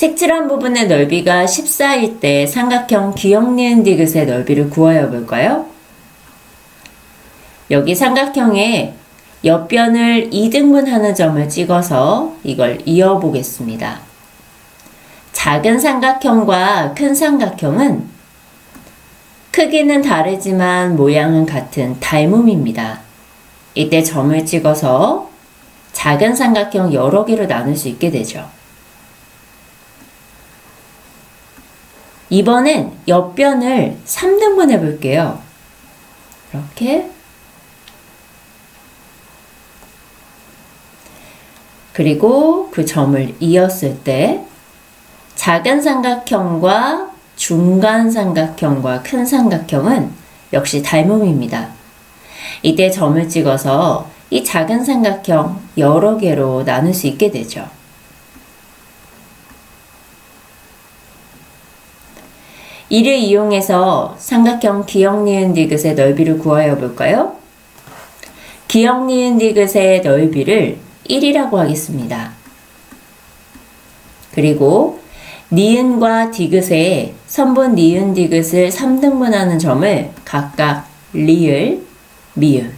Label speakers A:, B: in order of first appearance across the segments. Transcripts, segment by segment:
A: 색칠한 부분의 넓이가 14일 때 삼각형 기역 니은 디귿의 넓이를 구하여 볼까요? 여기 삼각형에 옆변을 2등분하는 점을 찍어서 이걸 이어보겠습니다. 작은 삼각형과 큰 삼각형은 크기는 다르지만 모양은 같은 닮음입니다. 이때 점을 찍어서 작은 삼각형 여러 개로 나눌 수 있게 되죠. 이번엔 옆변을 3등분 해볼게요. 이렇게. 그리고 그 점을 이었을 때 작은 삼각형과 중간 삼각형과 큰 삼각형은 역시 닮음입니다. 이때 점을 찍어서 이 작은 삼각형 여러 개로 나눌 수 있게 되죠. 이를 이용해서 삼각형 기역 니은 디귿의 넓이를 구하여 볼까요? 기역 니은 디귿의 넓이를 1이라고 하겠습니다. 그리고 니은과 디귿의 선분 니은 디귿을 3등분하는 점을 각각 리을, 미음.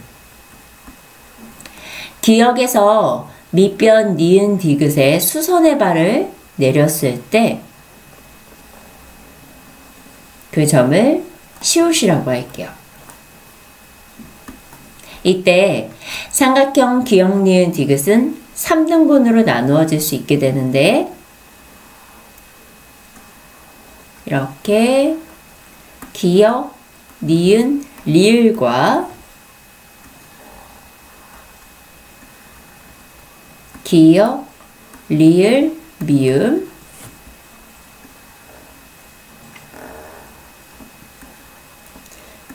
A: 기역에서 밑변 니은 디귿의 수선의 발을 내렸을 때 그 점을 시옷이라고 할게요. 이때 삼각형 기역 니은 디귿은 3등분으로 나누어질 수 있게 되는데 이렇게 기역, 니은, 리을과 기역, 리을, 미음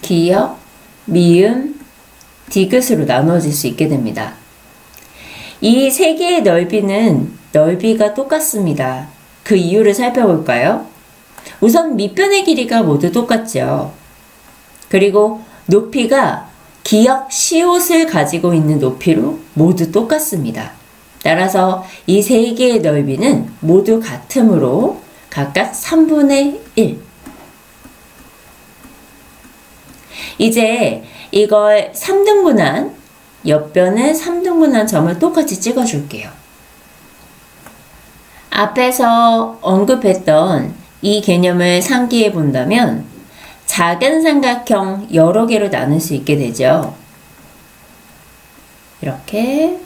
A: 기역, 미음, 디귿으로 나누어질 수 있게 됩니다. 이 세 개의 넓이는 넓이가 똑같습니다. 그 이유를 살펴볼까요? 우선 밑변의 길이가 모두 똑같죠. 그리고 높이가 기역 시옷을 가지고 있는 높이로 모두 똑같습니다. 따라서 이 세 개의 넓이는 모두 같으므로 각각 3분의 1. 이제 이걸 3등분한 옆변을 3등분한 점을 똑같이 찍어줄게요. 앞에서 언급했던 이 개념을 상기해 본다면 작은 삼각형 여러 개로 나눌 수 있게 되죠. 이렇게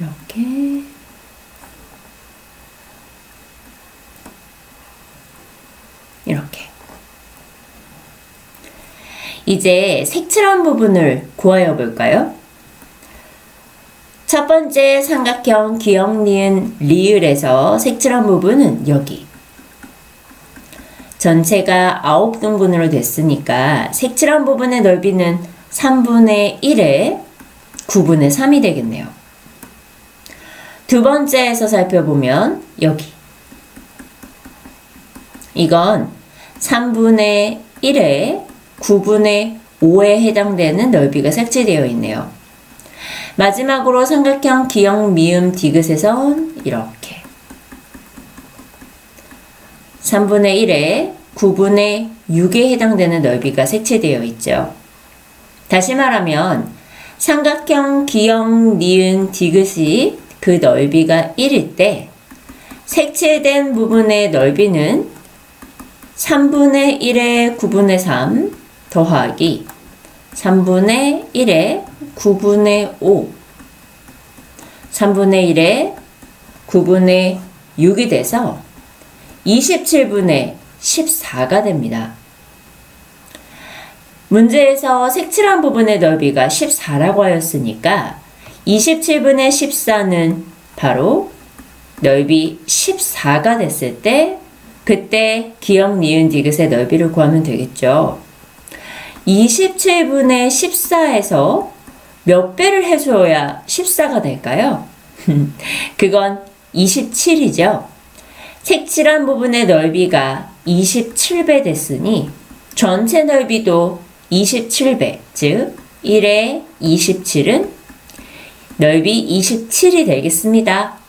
A: 이렇게 이렇게 이제 색칠한 부분을 구하여 볼까요? 첫 번째 삼각형 기역 니은 리을에서 색칠한 부분은 여기 전체가 9등분으로 됐으니까 색칠한 부분의 넓이는 3분의 1에 9분의 3이 되겠네요. 두 번째에서 살펴보면 여기 이건 3분의 1에 9분의 5에 해당되는 넓이가 색칠되어 있네요. 마지막으로 삼각형 기역 미음 디귿에선 이렇게 3분의 1에 9분의 6에 해당되는 넓이가 색칠되어 있죠. 다시 말하면 삼각형 기역 니은 디귿이 그 넓이가 1일 때 색칠된 부분의 넓이는 3분의 1에 9분의 3 더하기 3분의 1에 9분의 5 3분의 1에 9분의 6이 돼서 27분의 14가 됩니다. 문제에서 색칠한 부분의 넓이가 14라고 하였으니까 27분의 14는 바로 넓이 14가 됐을 때 그때 기역 니은 디귿의 넓이를 구하면 되겠죠. 27분의 14에서 몇 배를 해줘야 14가 될까요? 그건 27이죠. 색칠한 부분의 넓이가 27배 됐으니 전체 넓이도 27배, 즉 1의 27은 넓이 27이 되겠습니다.